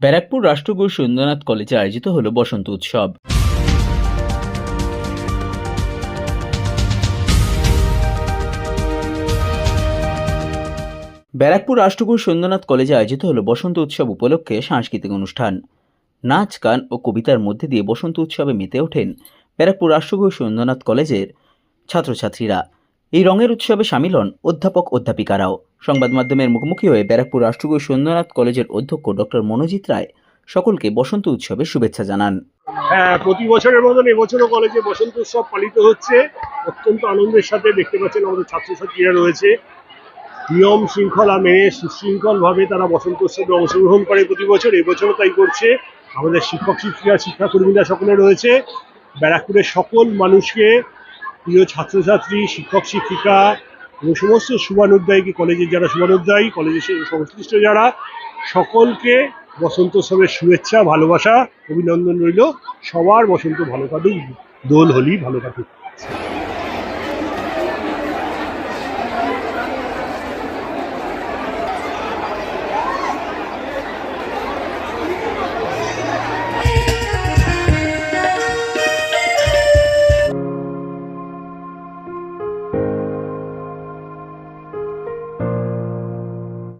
ব্যারাকপুর রাষ্ট্রগুরু সুন্দরনাথ কলেজে আয়োজিত হলো বসন্ত উৎসব। ব্যারাকপুর রাষ্ট্রগুরু সুন্দরনাথ কলেজে আয়োজিত হলো বসন্ত উৎসব উপলক্ষে সাংস্কৃতিক অনুষ্ঠান। নাচ, গান ও কবিতার মধ্যে দিয়ে বসন্ত উৎসবে মেতে ওঠেন ব্যারাকপুর রাষ্ট্রগুরু সুন্দরনাথ কলেজের ছাত্রছাত্রীরা। এই রঙের উৎসবে সামিল হন অধ্যাপক অধ্যাপিকারাও। সংবাদ মাধ্যমের মুখোমুখি হয়ে ব্যারাকপুর রাষ্ট্রগুরু সুন্দরনাথ কলেজের অধ্যক্ষ ডক্টর মনোজিৎ রায় সকলকে বসন্ত উৎসবের শুভেচ্ছা জানান। হ্যাঁ প্রতি বছরের মতন এবছরও কলেজে বসন্ত উৎসব পালিত হচ্ছে। অত্যন্ত আনন্দের সাথে দেখতে পাচ্ছেন আমাদের ছাত্রছাত্রীরা রয়েছে। নিয়ম শৃঙ্খলা মেনে সুশৃঙ্খলভাবে তারা বসন্ত উৎসবে অংশগ্রহণ করে প্রতি বছর। এবছরও তাই করছে। আমাদের শিক্ষক শিক্ষিকা শিক্ষাকর্মীরা সকলে রয়েছে। ব্যারাকপুরের সকল মানুষকে প্রিয় ছাত্রছাত্রী, শিক্ষক, শিক্ষিকা এবং সমস্ত শুভানুধ্যায়ী কলেজের যারা শুভানুধ্যায়ী, কলেজের সংশ্লিষ্ট যারা, সকলকে বসন্ত উৎসবের শুভেচ্ছা, ভালোবাসা, অভিনন্দন রইল। সবার বসন্ত ভালো কাটুক, দোল, হোলি ভালো কাটুক।